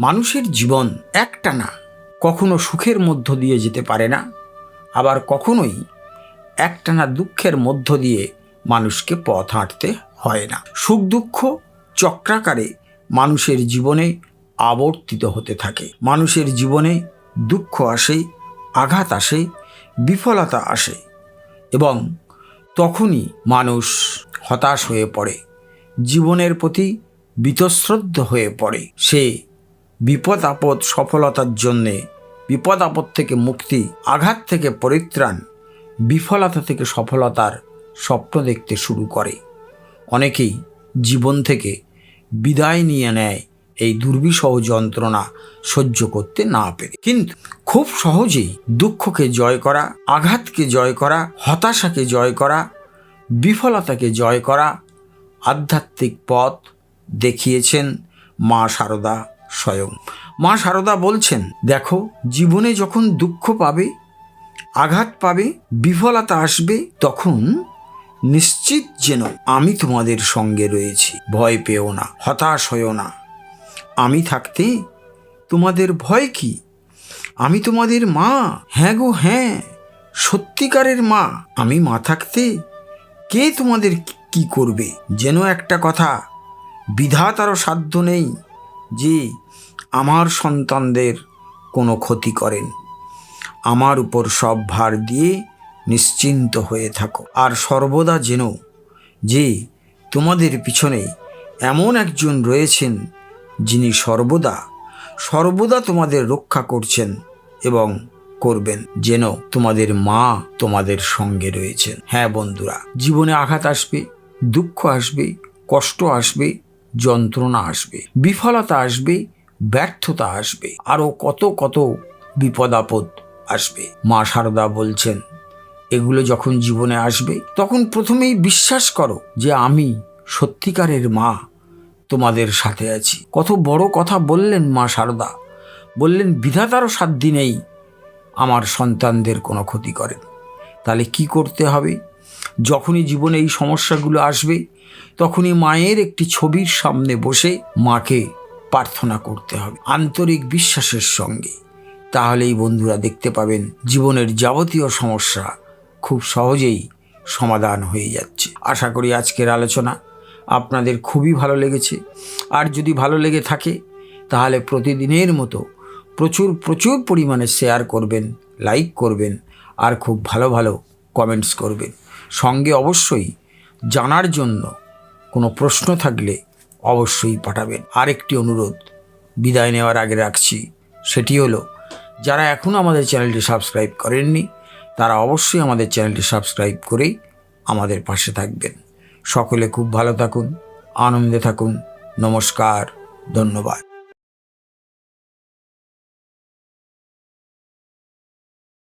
মানুষের জীবন একটা না। কখনো সুখের মধ্য দিয়ে যেতে পারে না, আবার কখনোই একটানা দুঃখের মধ্য দিয়ে মানুষকে পথ হাঁটতে হয় না। সুখ দুঃখ চক্রাকারে মানুষের জীবনে আবর্তিত হতে থাকে। মানুষের জীবনে দুঃখ আসে, আঘাত আসে, বিফলতা আসে এবং তখনই মানুষ হতাশ হয়ে পড়ে। জীবনের প্রতি বীতশ্রদ্ধ হয়ে পড়ে। সে বিপদ আপদ সফলতার জন্যে, বিপদ আপদ থেকে মুক্তি, আঘাত থেকে পরিত্রাণ, বিফলতা থেকে সফলতার স্বপ্ন দেখতে শুরু করে। অনেকেই জীবন থেকে বিদায় নিয়ে নেয় এই দুর্বিষহ যন্ত্রণা সহ্য করতে না পেরে। কিন্তু খুব সহজেই দুঃখকে জয় করা, আঘাতকে জয় করা, হতাশাকে জয় করা, বিফলতাকে জয় করা আধ্যাত্মিক পথ দেখিয়েছেন মা শারদা স্বয়ং। মা শারদা বলছেন, দেখো, জীবনে যখন দুঃখ পাবে, আঘাত পাবে, বিফলতা আসবে, তখন নিশ্চিত যেন আমি তোমাদের সঙ্গে রয়েছি। ভয় পেও না, হতাশ হয়েও না। আমি থাকতে তোমাদের ভয় কি? আমি তোমাদের মা। হ্যাঁ গো হ্যাঁ সত্যিকারের মা। আমি মা থাকতে কে তোমাদের কি করবে? যেন একটা কথা বিধাতারও সাধ্য নেই। যে আমার সন্তানদের কোনো ক্ষতি করেন। আমার উপর সব ভার দিয়ে নিশ্চিন্ত হয়ে থাকো। আর সর্বদা যেন যে তোমাদের পিছনে এমন একজন রয়েছেন যিনি সর্বদা সর্বদা তোমাদের রক্ষা করছেন এবং করবেন। যেন তোমাদের মা তোমাদের সঙ্গে রয়েছেন। হ্যাঁ বন্ধুরা, জীবনে আঘাত আসবে, দুঃখ আসবে, কষ্ট আসবে যন্ত্রণা আসবে, বিফলতা আসবে, ব্যর্থতা আসবে আরও কত কত বিপদ আপদ আসবে। মা সারদা বলছেন, এগুলো যখন জীবনে আসবে, তখন প্রথমেই বিশ্বাস করো যে আমি সত্যিকারের মা তোমাদের সাথে আছি। কত বড় কথা বললেন মা সারদা। বললেন, বিধাতারও সাত দিনেই আমার সন্তানদের কোনো ক্ষতি করেন। তাহলে কি করতে হবে? যখনই জীবনে এই সমস্যাগুলো আসবে, তখনই মায়ের একটি ছবির সামনে বসে মাকে প্রার্থনা করতে হবে, আন্তরিক বিশ্বাসের সঙ্গে। তাহলেই বন্ধুরা দেখতে পাবেন জীবনের যাবতীয় সমস্যা খুব সহজেই সমাধান হয়ে যাচ্ছে। আশা করি আজকের আলোচনা আপনাদের খুবই ভালো লেগেছে। আর যদি ভালো লেগে থাকে, তাহলে প্রতিদিনের মতো প্রচুর প্রচুর পরিমাণে শেয়ার করবেন, লাইক করবেন, আর খুব ভালো ভালো কমেন্টস করবেন। সঙ্গে অবশ্যই জানার জন্য কোনো প্রশ্ন থাকলে অবশ্যই পাঠাবেন। আরেকটি অনুরোধ বিদায় নেওয়ার আগে রাখছি, সেটি হলো, যারা এখনও আমাদের চ্যানেলটি সাবস্ক্রাইব করেননি, তারা অবশ্যই আমাদের চ্যানেলটি সাবস্ক্রাইব করেই আমাদের পাশে থাকবেন। সকলে খুব ভালো থাকুন, আনন্দে থাকুন, নমস্কার, ধন্যবাদ।